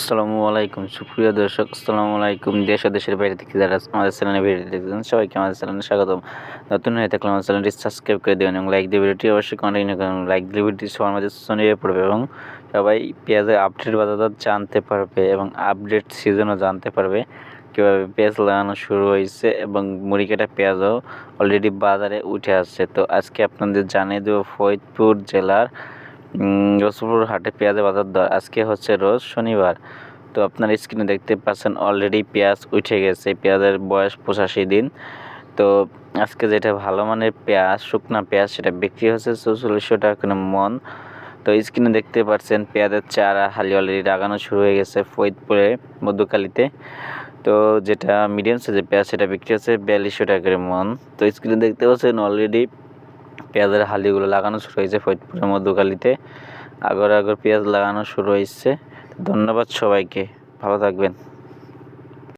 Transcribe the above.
আসসালামু আলাইকুম। সুপ্রিয় দর্শক, আসসালামু আলাইকুম। দেশ ও দেশের বাইরে থেকে যারা আমাদের চ্যানেলে ভিডিও দেখছেন সবাইকে আমাদের চ্যানেলে স্বাগতম। নতুন হয়ে থাকলে আমাদের চ্যানেলটি সাবস্ক্রাইব করে দেবেন এবং লাইক দিয়ে ভিডিওটি অবশ্যই কন্টিনিউ করুন লাইক দিয়ে ভিডিওটি সবার মাঝে ছড়িয়ে পড়বে এবং সবাই পেঁয়াজের আপডেট বাজার জানতে পারবে এবং আপডেট সিজনও জানতে পারবে। কীভাবে পেঁয়াজ লাগানো শুরু হয়েছে এবং মুড়ি কাটা পেঁয়াজও অলরেডি বাজারে উঠে আসছে। তো আজকে আপনাদের জানিয়ে দেবো ফরিদপুর জেলার উম, রসুলপুর হাটে পেঁয়াজের বাজার দর আজকে হচ্ছে রোজ শনিবার। তো আপনার স্ক্রিনে দেখতে পাচ্ছেন অলরেডি পেঁয়াজ উঠে গেছে পেঁয়াজের বয়স পঁচাশি দিন। তো আজকে যেটা ভালো মানের পেঁয়াজ শুকনা পেঁয়াজ সেটা বিক্রি হচ্ছে চৌচল্লিশশো টাকা করে মন। তো স্ক্রিনে দেখতে পাচ্ছেন পেঁয়াজের চারা হালি অলরেডি লাগানো শুরু হয়ে গেছে ফরিদপুরে মধ্যকালিতে তো যেটা মিডিয়াম সাইজের পেঁয়াজ সেটা বিক্রি হচ্ছে বিয়াল্লিশশো টাকা করে মন। তো স্ক্রিনে দেখতে পাচ্ছেন অলরেডি পেঁয়াজের হালিগুলো লাগানো শুরু হয়েছে ফরিদপুরের মধুকালীতে আগর আগর পেঁয়াজ লাগানো শুরু হয়েছে। ধন্যবাদ সবাইকে। ভালো থাকবেন।